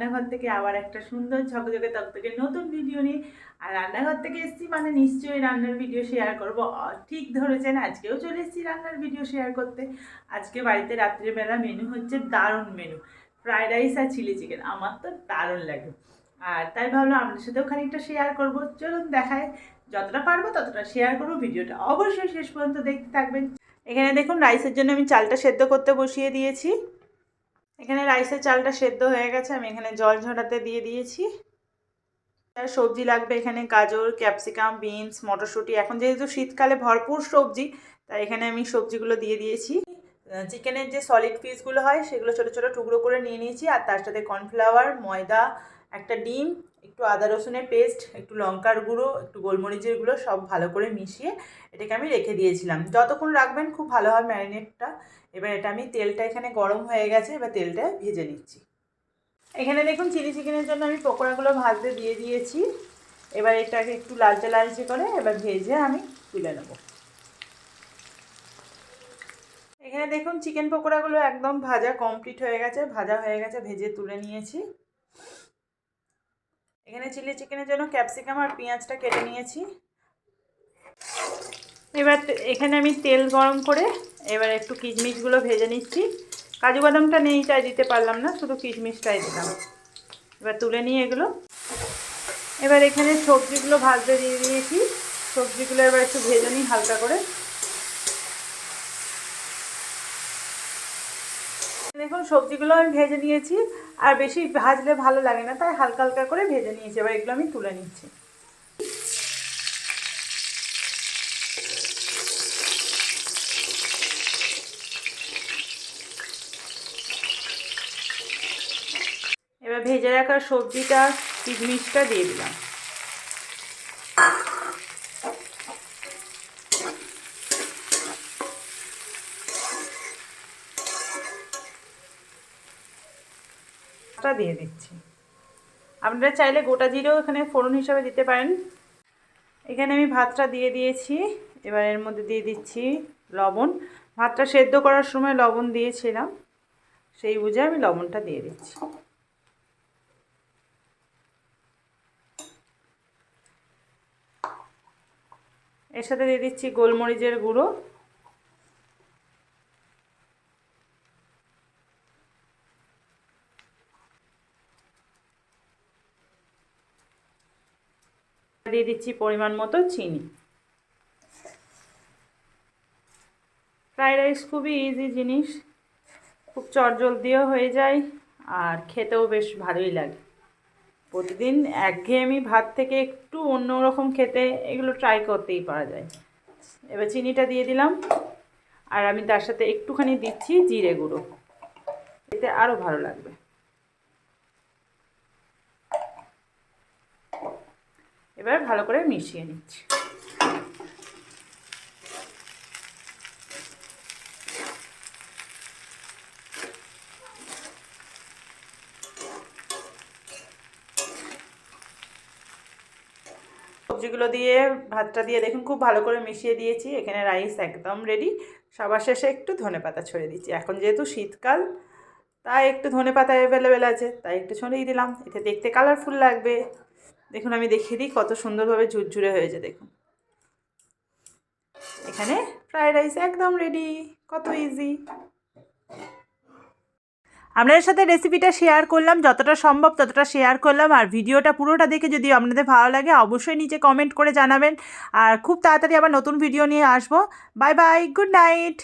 রান্নাঘর থেকে আবার একটা সুন্দর ঝকঝকে তকতকে নতুন ভিডিও নিয়ে। আর রান্নাঘর থেকে এসেছি মানে নিশ্চয়ই রান্নার ভিডিও শেয়ার করব। ঠিক ধরেছেন, আজকেও চলে এসেছি রান্নার ভিডিও শেয়ার করতে। আজকে বাড়িতে রাত্রিবেলা মেনু হচ্ছে দারুণ মেনু ফ্রাইড রাইস আর চিলি চিকেন আমার তো দারুণ লাগে। আর তাই ভাবলাম আপনার সাথেও খানিকটা শেয়ার করব। চলুন দেখায়, যতটা পারব ততটা শেয়ার করব। ভিডিওটা অবশ্যই শেষ পর্যন্ত দেখতে থাকবেন। এখানে দেখুন রাইসের জন্য আমি চালটা সেদ্ধ করতে বসিয়ে দিয়েছি। এখানে রাইসের চালটা সেদ্ধ হয়ে গেছে, আমি এখানে জল ঝরাতে দিয়ে দিয়েছি। আর সবজি লাগবে এখানে গাজর, ক্যাপসিকাম, বিনস, মটরশুঁটি। এখন যেহেতু শীতকালে ভরপুর সবজি, তাই এখানে আমি সবজিগুলো দিয়ে দিয়েছি। চিকেনের যে সলিড পিসগুলো হয়, সেগুলো ছোটো ছোটো টুকরো করে নিয়ে নিয়েছি, আর তার সাথে কর্নফ্লাওয়ার ময়দা একটা ডিম, একটু আদা রসুনের পেস্ট, একটু লঙ্কার গুঁড়ো, একটু গোলমরিচের গুঁড়ো, সব ভালো করে মিশিয়ে এটাকে আমি রেখে দিয়েছিলাম। যতক্ষণ রাখবেন খুব ভালো হয় ম্যারিনেটটা। এবার এটা আমি তেলটা এখানে গরম হয়ে গেছে, এবার তেলটা ভেজে নিচ্ছি। এখানে দেখুন চিলি চিকেনের জন্য আমি পকোড়াগুলো ভাজতে দিয়ে দিয়েছি। এবার এটাকে একটু লালচে লালচে করে এবার ভেজে আমি তুলে নেব। এখানে দেখুন চিকেন পকোড়াগুলো একদম ভাজা কমপ্লিট হয়ে গেছে, ভাজা হয়ে গেছে, ভেজে তুলে নিয়েছি। এখানে চিলি চিকেনের জন্য ক্যাপসিকাম আর পেঁয়াজটা কেটে নিয়েছি। এবার এখানে আমি তেল গরম করে এবার একটু কিশমিশগুলো ভেজে নিচ্ছি। কাজু বাদামটা নেই তাই দিতে পারলাম না, শুধু কিশমিশটাই দিলাম। এবার তুলে নিয়ে এগুলো। এবার এখানে সবজিগুলো ভাজতে দিয়ে দিয়েছি। সবজিগুলো এবার একটু ভেজে নিই হালকা করে। দেখুন, সবজিগুলো আমি ভেজে নিয়েছি, আর বেশি ভাজলে ভালো লাগে না, তাই হালকা হালকা করে ভেজে নিয়েছি। এবার এগুলো আমি তুলে নিচ্ছি। এবার ভেজে রাখা সবজিটা কিশমিশটা দিয়ে দিলাম। টা দিয়ে দিচ্ছি। আপনারা চাইলে গোটা জিরেও এখানে ফোড়ন হিসাবে দিতে পারেন। এখানে আমি ভাতটা দিয়ে দিয়েছি। এবার এর মধ্যে দিয়ে দিচ্ছি লবণ। ভাতটা সেদ্ধ করার সময় লবণ দিয়েছিলাম। সেই বুঝে আমি লবণটা দিয়ে দিচ্ছি। এর সাথে দিয়ে দিচ্ছি গোলমরিচের গুঁড়ো। দিয়ে দিচ্ছি পরিমাণ মতো চিনি। ফ্রাইড রাইস খুবই ইজি জিনিস। খুব চটজলদিও হয়ে যায় আর খেতেও বেশ ভালোই লাগে। প্রতিদিন একঘেয়েমি ভাত থেকে একটু অন্যরকম খেতে এগুলো ট্রাই করতেই পারা যায়। এবার চিনিটা দিয়ে দিলাম। আর আমি তার সাথে একটুখানি দিচ্ছি জিরে গুঁড়ো। এতে আরও ভালো লাগবে। এবার ভালো করে মিশিয়ে নিচ্ছি। সবজিগুলো দিয়ে, ভাতটা দিয়ে দেখুন খুব ভালো করে মিশিয়ে দিয়েছি। এখানে রাইস একদম রেডি সবার শেষে একটু ধনে পাতা ছড়িয়ে দিচ্ছি। এখন যেহেতু শীতকাল, তাই একটু ধনে পাতা অ্যাভেলেবেল আছে, তাই একটু ছড়িয়ে দিলাম। এতে দেখতে কালারফুল লাগবে। দেখুন, আমি দেখিয়ে দিই কত সুন্দরভাবে ঝুরঝুরে হয়েছে, দেখুন। এখানে ফ্রায়েড রাইস একদম রেডি কত ইজি আপনাদের সাথে রেসিপিটা শেয়ার করলাম, যতটা সম্ভব ততটা শেয়ার করলাম, আর ভিডিওটা পুরোটা দেখে যদি আপনাদের ভালো লাগে, অবশ্যই নিচে কমেন্ট করে জানাবেন। আর খুব তাড়াতাড়ি আবার নতুন ভিডিও নিয়ে আসব। Bye bye good night